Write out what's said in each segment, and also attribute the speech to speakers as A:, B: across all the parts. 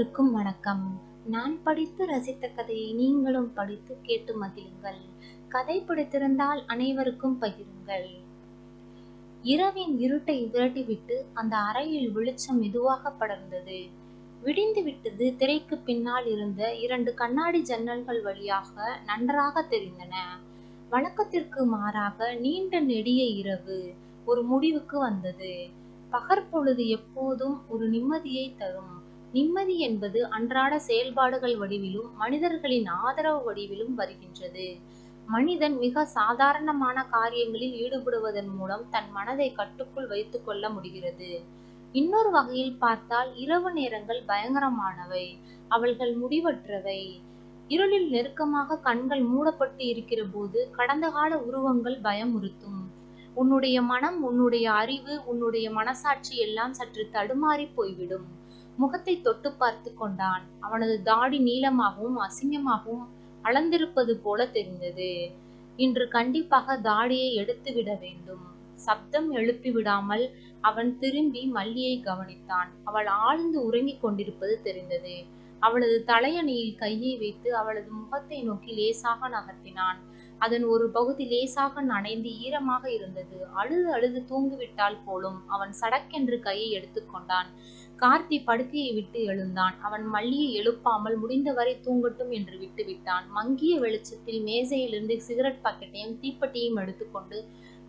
A: அனைவருக்கும் வணக்கம். நான் படித்து ரசித்த கதையை நீங்களும் படித்து கேட்டு மகிழுங்கள். கதை பிடித்திருந்தால் அனைவருக்கும் பகிருங்கள். இரவின் இருட்டை விரட்டிவிட்டு அந்த அறையில் வெளிச்சம் மெதுவாக படர்ந்தது. விடிந்து விட்டது திரைக்கு பின்னால் இருந்த இரண்டு கண்ணாடி ஜன்னல்கள் வழியாக நன்றாக தெரிந்தன. வழக்கத்திற்கு மாறாக நீண்ட நெடிய இரவு ஒரு முடிவுக்கு வந்தது. பகற்பொழுது எப்போதும் ஒரு நிம்மதியை தரும். நிம்மதி என்பது அன்றாட செயல்பாடுகள் வடிவிலும் மனிதர்களின் ஆதரவு வடிவிலும் வருகின்றது. மனிதன் மிக சாதாரணமான காரியங்களில் ஈடுபடுவதன் மூலம் தன் மனதை கட்டுக்குள் வைத்துக் கொள்ள முடிகிறது. இன்னொரு வகையில் பார்த்தால் இரவு நேரங்கள் பயங்கரமானவை. அவள்கள் முடிவற்றவை. இருளில் நெருக்கமாக கண்கள் மூடப்பட்டு இருக்கிற போது கடந்த கால உருவங்கள் பயமுறுத்தும். உன்னுடைய மனம் உன்னுடைய அறிவு உன்னுடைய மனசாட்சி எல்லாம் சற்று தடுமாறி போய்விடும். முகத்தை தொட்டு பார்த்து கொண்டான். அவனது தாடி நீளமாகவும் அசிங்கமாகவும் அளந்திருப்பது போல தெரிந்தது. இன்று கண்டிப்பாக தாடியை எடுத்து விட வேண்டும். சப்தம் எழுப்பி விடாமல் அவன் திரும்பி மல்லியை கவனித்தான். அவள் ஆழ்ந்து உறங்கிக் கொண்டிருப்பது தெரிந்தது. அவளது தலையணியில் கையை வைத்து அவளது முகத்தை நோக்கி லேசாக நகர்த்தினான். அதன் ஒரு பகுதி லேசாக நனைந்து ஈரமாக இருந்தது. அழுது அழுது தூங்கிவிட்டால் போலும் அவன் சடக்கென்று கையை எடுத்துக்கொண்டான் கார்த்தி படுக்கையை விட்டு எழுந்தான். அவன் மல்லியை எழுப்பாமல் முடிந்தவரை தூங்கட்டும் என்று விட்டுவிட்டான். மங்கிய வெளிச்சத்தில் மேசையிலிருந்து சிகரெட் பாக்கெட்டையும் தீப்பெட்டியும் எடுத்துக்கொண்டு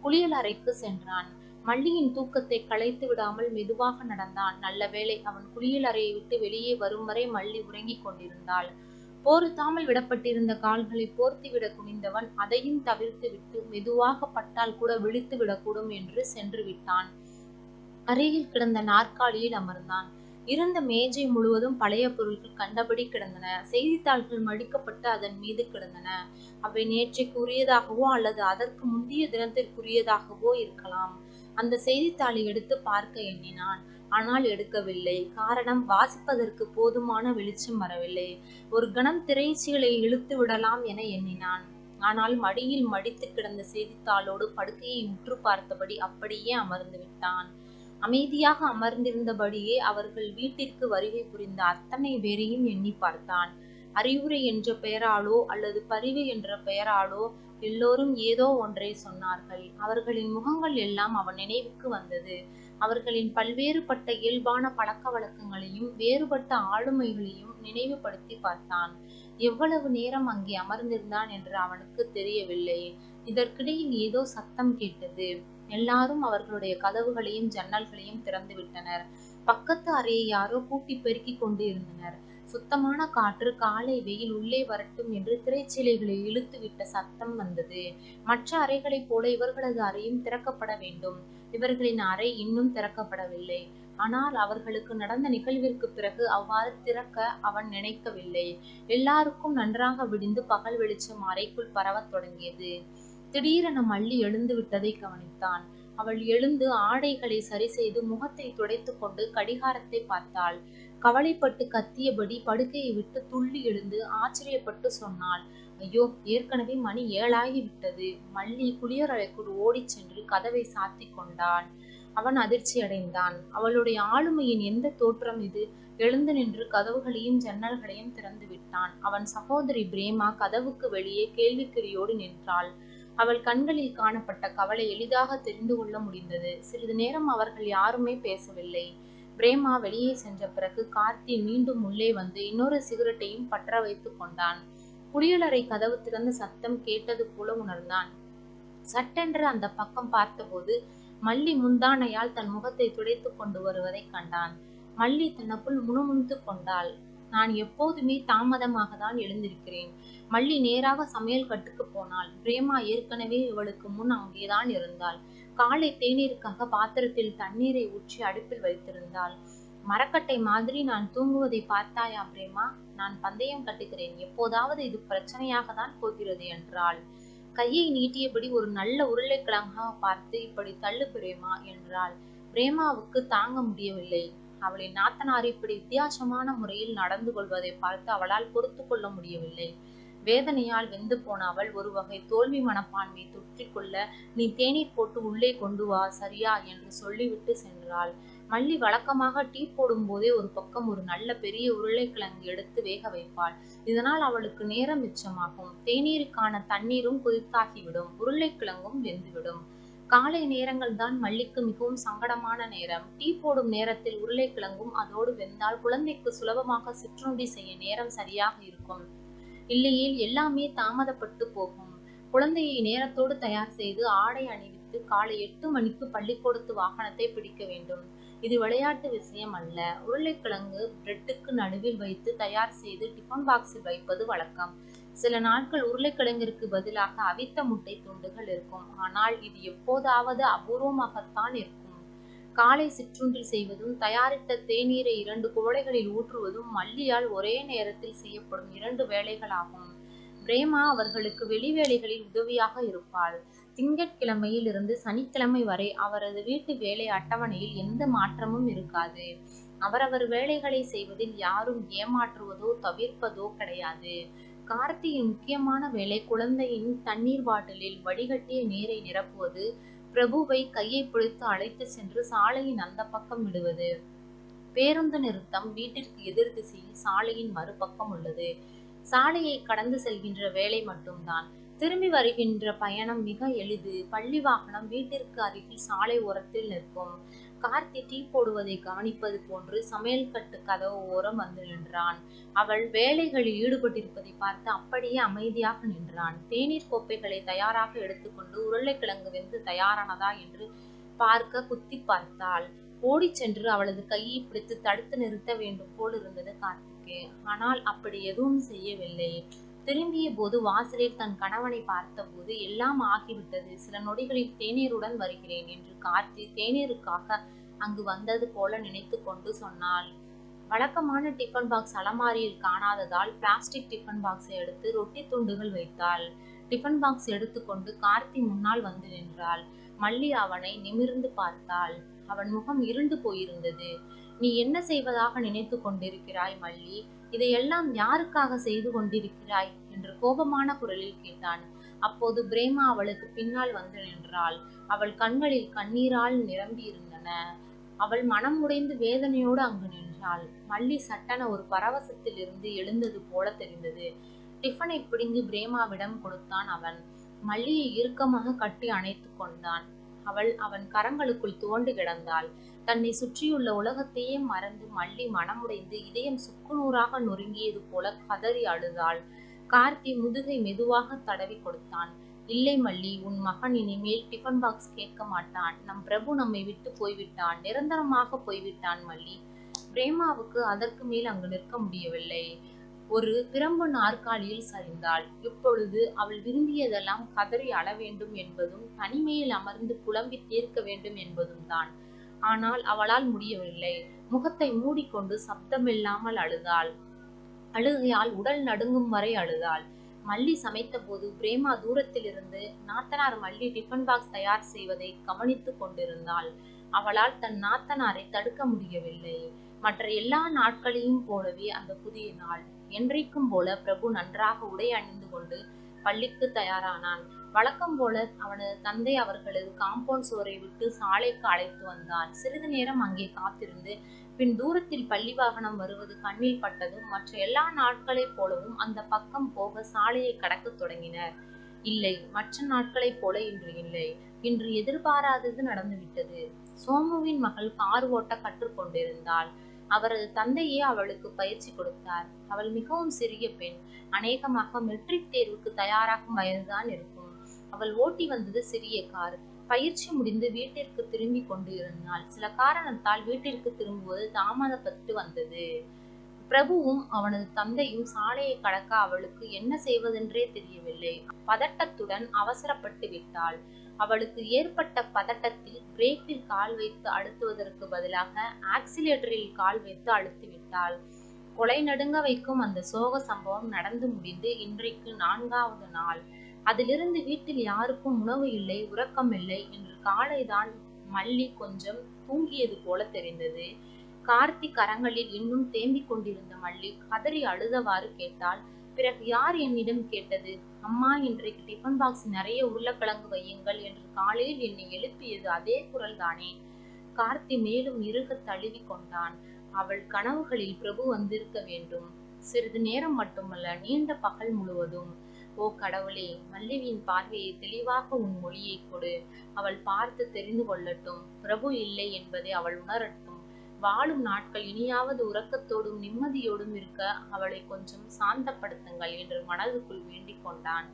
A: குளியல் அறைக்கு சென்றான். மல்லியின் தூக்கத்தை களைத்து விடாமல் மெதுவாக நடந்தான். நல்ல வேளை அவன் குளியல் அறையை விட்டு வெளியே வரும் வரை மல்லி உறங்கிக் கொண்டிருந்தாள். போர்த்தாமல் விடப்பட்டிருந்த கால்களை போர்த்திவிட குனிந்தவன் அதையும் தவிர்த்து விட்டு மெதுவாக பட்டால் கூட விழித்து விடக்கூடும் என்று சென்று விட்டான். அருகில் கிடந்த நாற்காலியில் அமர்ந்தான். இருந்த மேஜை முழுவதும் பழைய பொருட்கள் கண்டபடி கிடந்தன. செய்தித்தாள்கள் மடிக்கப்பட்டு அதன் மீது கிடந்தன. அவை நேற்றைக்குரியதாகவோ அல்லது அதற்கு முந்தைய தினத்திற்குரியதாகவோ இருக்கலாம். அந்த செய்தித்தாளை எடுத்து பார்க்க எண்ணினான். ஆனால் எடுக்கவில்லை. காரணம் வாசிப்பதற்கு போதுமான வெளிச்சம் வரவில்லை. ஒரு கணம் திரைச்சீலை இழுத்து விடலாம் என எண்ணினான். ஆனால் மடியில் மடித்து கிடந்த செய்தித்தாளோடு படுக்கையை உற்று பார்த்தபடி அப்படியே அமர்ந்து விட்டான். அமைதியாக அமர்ந்திருந்தபடியே அவர்கள் வீட்டிற்கு வருகை புரிந்த அத்தனை பேரையும் எண்ணி பார்த்தான். அறிவுரை என்ற பெயராலோ அல்லது பரிவு என்ற பெயராலோ எல்லோரும் ஏதோ ஒன்றை சொன்னார்கள். அவர்களின் முகங்கள் எல்லாம் அவன் நினைவுக்கு வந்தது. அவர்களின் பல்வேறுபட்ட இயல்பான பழக்க வழக்கங்களையும் வேறுபட்ட ஆளுமைகளையும் நினைவுபடுத்தி பார்த்தான். எவ்வளவு நேரம் அங்கே அமர்ந்திருந்தான் என்று அவனுக்கு தெரியவில்லை. இதற்கிடையில் ஏதோ சத்தம் கேட்டது. எல்லாரும் அவர்களுடைய கதவுகளையும் ஜன்னல்களையும் திறந்து விட்டனர். பக்கத்து அறையை யாரோ கூட்டி பெருக்கிக் கொண்டு இருந்தனர் சுத்தமான காற்று காலை வெயில் உள்ளே வரட்டும் என்று திரைச்சீலைகளை இழுத்து விட்ட சத்தம் வந்தது. மற்ற அறைகளைப் போல இவர்களது அறையும் திறக்கப்பட வேண்டும். இவர்களின் அறை இன்னும் திறக்கப்படவில்லை. ஆனால் அவர்களுக்கு நடந்த நிகழ்விற்கு பிறகு அவ்வாறு திறக்க அவன் நினைக்கவில்லை. எல்லாருக்கும் நன்றாக விடிந்து பகல் வெளிச்சம் அறைக்குள் பரவத் தொடங்கியது. திடீரென மல்லி எழுந்து விட்டதை கவனித்தான். அவள் எழுந்து ஆடைகளை சரி செய்து முகத்தை துடைத்து கொண்டு கடிகாரத்தை பார்த்தாள். கவலைப்பட்டு கத்தியபடி படுக்கையை விட்டு துள்ளி எழுந்து ஆச்சரியப்பட்டு சொன்னாள் ஐயோ ஏற்கனவே மணி ஏழாகி விட்டது மல்லி குளியலறைக்குள் ஓடிச் சென்று கதவை சாத்தி கொண்டாள் அவன் அதிர்ச்சி அடைந்தான். அவளுடைய ஆளுமையின் எந்த தோற்றம் இது? எழுந்து நின்று கதவுகளையும் ஜன்னல்களையும் திறந்து விட்டான். அவன் சகோதரி பிரேமா கதவுக்கு வெளியே கேள்விக்குறியோடு நின்றாள். அவள் கண்களில் காணப்பட்ட கவலை எளிதாக தெரிந்து கொள்ள முடிந்தது. சிறிது நேரம் அவர்கள் யாருமே பேசவில்லை. பிரேமா வெளியே சென்ற பிறகு கார்த்தி மீண்டும் உள்ளே வந்து இன்னொரு சிகரெட்டையும் பற்ற வைத்துக் கொண்டான். குடியலறை கதவு திறந்த சத்தம் கேட்டது போல உணர்ந்தான். சட்டென்று அந்த பக்கம் பார்த்தபோது மல்லி முந்தானையால் தன் முகத்தை துடைத்து கொண்டு வருவதை கண்டான். மல்லி தனக்குள் முணுமுணுத்து கொண்டாள். நான் எப்போதுமே தாமதமாக தான் எழுந்திருக்கிறேன். மல்லி நேராக சமையல் கட்டுக்கு போனாள். பிரேமா ஏற்கனவே இவளுக்கு முன் அங்கேதான் இருந்தாள். காலை தேநீருக்காக பாத்திரத்தில் தண்ணீரை ஊற்றி அடுப்பில் வைத்திருந்தாள். மரக்கட்டை மாதிரி நான் தூங்குவதை பார்த்தாயா பிரேமா? நான் பந்தயம் கட்டுகிறேன். எப்போதாவது இது பிரச்சனையாக தான் போகிறது என்றாள். கையை நீட்டியபடி ஒரு நல்ல உருளைக்கிழங்காக பார்த்து இப்படி தள்ளு பிரேமா என்றாள். பிரேமாவுக்கு தாங்க முடியவில்லை. அவளின் நாத்தனார் இப்படி வித்தியாசமான முறையில் நடந்து கொள்வதை பார்த்து அவளால் பொறுத்து கொள்ள முடியவில்லை. வேதனையால் வெந்து போன அவள் ஒரு வகை தோல்வி மனப்பான்மை தொற்றிக்கொள்ள நீ தேநீர் போட்டு உள்ளே கொண்டு வா சரியா என்று சொல்லிவிட்டு சென்றாள். மல்லி வழக்கமாக டீ போடும் போதே ஒரு பக்கம் ஒரு நல்ல பெரிய உருளைக்கிழங்கு எடுத்து வேக வைப்பாள். இதனால் அவளுக்கு நேரம் மிச்சமாகும். தேநீருக்கான தண்ணீரும் கொதித்தாகிவிடும். உருளைக்கிழங்கும் வெந்துவிடும். காலை நேரங்கள் தான் மல்லிக்கு மிகவும் சங்கடமான நேரம். டீ போடும் நேரத்தில் உருளைக்கிழங்கும் அதோடு வெந்தால் குழந்தைக்கு சுலபமாக சிற்றுண்டி செய்ய நேரம் சரியாக இருக்கும். இல்லையில் எல்லாமே தாமதப்பட்டு போகும். குழந்தையை நேரத்தோடு தயார் செய்து ஆடை அணிவித்து காலை எட்டு மணிக்கு பள்ளிக்கூடத்து வாகனத்தை பிடிக்க வேண்டும். இது விளையாட்டு விஷயம் அல்ல. உருளைக்கிழங்கு பிரெட்டுக்கு நடுவில் வைத்து தயார் செய்து டிஃபன் பாக்ஸில் வைப்பது வழக்கம். சில நாட்கள் உருளைக்கிழங்கிற்கு பதிலாக அவித்த முட்டை துண்டுகள் இருக்கும். ஆனால் இது எப்போதாவது அபூர்வமாகத்தான் இருக்கும். காலை சிற்றுண்டில் செய்வதும் தயாரித்த தேநீரை இரண்டு குவளைகளில் ஊற்றுவதும் மல்லியால் ஒரே நேரத்தில் செய்யப்படும் இரண்டு வேலைகளாகும். பிரேமா அவர்களுக்கு வெளிவேலைகளில் உதவியாக இருப்பாள். திங்கட்கிழமையில் இருந்து சனிக்கிழமை வரை அவரது வீட்டு வேலை அட்டவணையில் எந்த மாற்றமும் இருக்காது. அவரவர் வேலைகளை செய்வதில் யாரும் ஏமாற்றுவதோ தவிர்ப்பதோ கிடையாது. கார்த்தியின் முக்கியமான வேலை குழந்தையின் தண்ணீர் பாட்டிலில் வடிகட்டிய நீரை நிரப்புவது பிரபுவை கையை பிடித்து அழைத்து சென்று சாலையின் அந்த பக்கம் விடுவது. பேருந்து நிறுத்தம் வீட்டிற்கு எதிர் திசையில் சாலையின் மறுபக்கம் உள்ளது. சாலையை கடந்து செல்கின்ற வேலை மட்டும்தான். திரும்பி வருகின்ற பயணம் மிக எளிது. பள்ளி வாகனம் வீட்டிற்கு அருகில் சாலை ஓரத்தில் நிற்கும். கார்த்தி டீ போடுவதை கவனிப்பது போன்று சமையல் கட்டு கதவு ஓரம் வந்து நின்றான். அவள் வேலைகளில் ஈடுபட்டிருப்பதை பார்த்து அப்படியே அமைதியாக நின்றான். தேநீர் கோப்பைகளை தயாராக எடுத்துக்கொண்டு உருளைக்கிழங்கு வெந்து தயாரானதா என்று பார்க்க குத்தி பார்த்தாள். ஓடிச் சென்று அவளது கையை பிடித்து தடுத்து நிறுத்த வேண்டும் போல் இருந்தது கார்த்தி. இருக்கு. ஆனால் அப்படி எதுவும் செய்யவில்லை. திரும்பிய போது வாசலில் தன் கணவனை பார்த்தபோது எல்லாம் ஆகிவிட்டது. சில நொடிகளில் தேநீருடன் வருகிறேன் என்று கார்த்தி தேநீருக்காக அங்கு வந்தது போல நினைத்து கொண்டு சொன்னாள். வழக்கமான டிஃபன் பாக்ஸ் அலமாரியில் காணாததால் பிளாஸ்டிக் டிஃபன் பாக்ஸை எடுத்து ரொட்டி துண்டுகள் வைத்தாள். டிஃபன் பாக்ஸ் எடுத்துக்கொண்டு கார்த்தி முன்னால் வந்து நின்றாள். மல்லி அவனை நிமிர்ந்து பார்த்தாள். அவன் முகம் இருண்டு போயிருந்தது. நீ என்ன செய்வதாக நினைத்து கொண்டிருக்கிறாய் மல்லி? இதையெல்லாம் யாருக்காக செய்து கொண்டிருக்கிறாய்? என்று கோபமான குரலில் கேட்டான். அப்போது பிரேமா அவளுக்கு பின்னால் வந்து நின்றாள். அவள் கண்களில் கண்ணீரால் நிரம்பி இருந்தன அவள் மனம் உடைந்து வேதனையோடு அங்கு நின்றாள். மல்லி சட்டென ஒரு பரவசத்தில் இருந்து எழுந்தது போல தெரிந்தது. டிஃபனை பிடுங்கி பிரேமாவிடம் கொடுத்தான் அவன். மல்லியை இறுக்கமாக கட்டி அணைத்து கொண்டான். அவள் அவன் கரங்களுக்குள் துவண்டு கிடந்தாள். தன்னை சுற்றியுள்ள உலகத்தையே மறந்து மல்லி மனமுடைந்து இதயம் சுக்குநூறாக நொறுங்கியது போல கதறி அழுதாள். கார்த்தி முதுகை மெதுவாக தடவி கொடுத்தான். இல்லை மல்லி உன் மகன் இனிமேல் டிஃபன் பாக்ஸ் கேட்க மாட்டான். நம் பிரபு நம்மை விட்டு போய்விட்டான். நிரந்தரமாக போய்விட்டான் மல்லி. பிரேமாவுக்கு அதற்கு மேல் அங்கு நிற்க முடியவில்லை. ஒரு பிரம்பு நாற்காலியில் சரிந்தாள். இப்பொழுது அவள் விரும்பியதெல்லாம் கதறி அழ வேண்டும் என்பதும் தனிமையில் அமர்ந்து புலம்பி தீர்க்க வேண்டும் என்பதும் தான். ஆனால் அவளால் முடியவில்லை. முகத்தை மூடிக்கொண்டு சப்தமில்லாமல் அழுதாள். அழுகையால் உடல் நடுங்கும் வரை அழுதாள். மல்லி சமைத்த போது பிரேமா தூரத்திலிருந்து நாத்தனார் மல்லி டிஃபன் பாக்ஸ் தயார் செய்வதை கவனித்துக் கொண்டிருந்தாள். அவளால் தன் நாத்தனாரை தடுக்க முடியவில்லை. மற்ற எல்லா நாட்களையும் போலவே அந்த புதிய நாள் என்றைக்கும் போல பிரபு நன்றாக உடை அணிந்து கொண்டு பள்ளிக்கு தயாரானான். வழக்கம் போல அவனது தந்தை அவர்களது காம்பவுண்ட் சுவரை விட்டு சாலைக்கு அழைத்து வந்தான். சிறிது நேரம் அங்கே காத்திருந்து பின் தூரத்தில் பள்ளி வாகனம் வருவது கண்ணில் பட்டதும் மற்ற எல்லா நாட்களைப் போலவும் அந்த பக்கம் போக சாலையை கடக்கத் தொடங்கினர். இல்லை மற்ற நாட்களைப் போல இன்று இல்லை. இன்று எதிர்பாராதது நடந்துவிட்டது. சோமுவின் மகள் கார் ஓட்ட கற்றுக்கொண்டிருந்தாள். அவரது தந்தையே அவளுக்கு பயிற்சி கொடுத்தார். அவள் மிகவும் சிறிய பெண். அநேகமாக மெட்ரிக் தேர்வுக்கு தயாராகும் வயதுதான் இருக்கும். அவள் ஓட்டி வந்தது சிறிய கார். பயிற்சி முடிந்து வீட்டிற்கு திரும்பி கொண்டு இருந்தாள் சில காரணத்தால் வீட்டிற்கு திரும்புவது தாமதப்பட்டு வந்தது. பிரபுவும் அவனது தந்தையும் சாலையை கடக்க அவளுக்கு என்ன செய்வதென்றே தெரியவில்லை. பதட்டத்துடன் அவசரப்பட்டு விட்டாள். அவளுக்கு ஏற்பட்ட பதட்டத்தில் பிரேக்கில் கால் வைத்து அழுத்துவதற்கு பதிலாக ஆக்சிலேட்டரில் கால் வைத்து அழுத்து விட்டாள். கொலை நடுங்க வைக்கும் அந்த சோக சம்பவம் நடந்து முடிந்து இன்றைக்கு நான்காவது நாள். அதிலிருந்து வீட்டில் யாருக்கும் உணவு இல்லை உறக்கம் இல்லை என்று காலைதான் மல்லி கொஞ்சம் தூங்கியது போல தெரிந்தது. கார்த்தி கரங்களில் இன்னும் தேம்பிக் கொண்டிருந்த மல்லி கதறி அழுதவாறு கேட்டாள் பிறகு யார் என்னிடம் கேட்டது? அம்மா இன்றைக்கு டிஃபன் பாக்ஸ் நிறைய உருளைக்கிழங்கு வையுங்கள் என்று காலையில் என்னை எழுப்பியது அதே குரல் தானே கார்த்தி மேலும் இறுக தழுவி கொண்டான் அவள் கனவுகளில் பிரபு வந்திருக்க வேண்டும். சிறிது நேரம் மட்டுமல்ல நீண்ட பகல் முழுவதும். ஓ கடவுளே மல்லிவியின் பார்வையை தெளிவாக உன் மொழியை கொடு. அவள் பார்த்து தெரிந்து கொள்ளட்டும். பிரபு இல்லை என்பதை அவள் உணரட்டும். வாழும் நாட்கள் இனியாவது உறக்கத்தோடும் நிம்மதியோடும் இருக்க அவளை கொஞ்சம் சாந்தப்படுத்துங்கள் என்று மனதுக்குள் வேண்டிக் கொண்டான்.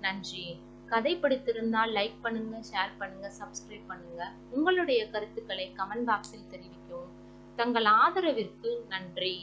A: நன்றி. கதை பிடித்திருந்தால் லைக் பண்ணுங்க ஷேர் பண்ணுங்க சப்ஸ்கிரைப் பண்ணுங்க. உங்களுடைய கருத்துக்களை கமெண்ட் பாக்ஸில் தெரிவிக்கவும் தங்கள் ஆதரவிற்கு நன்றி.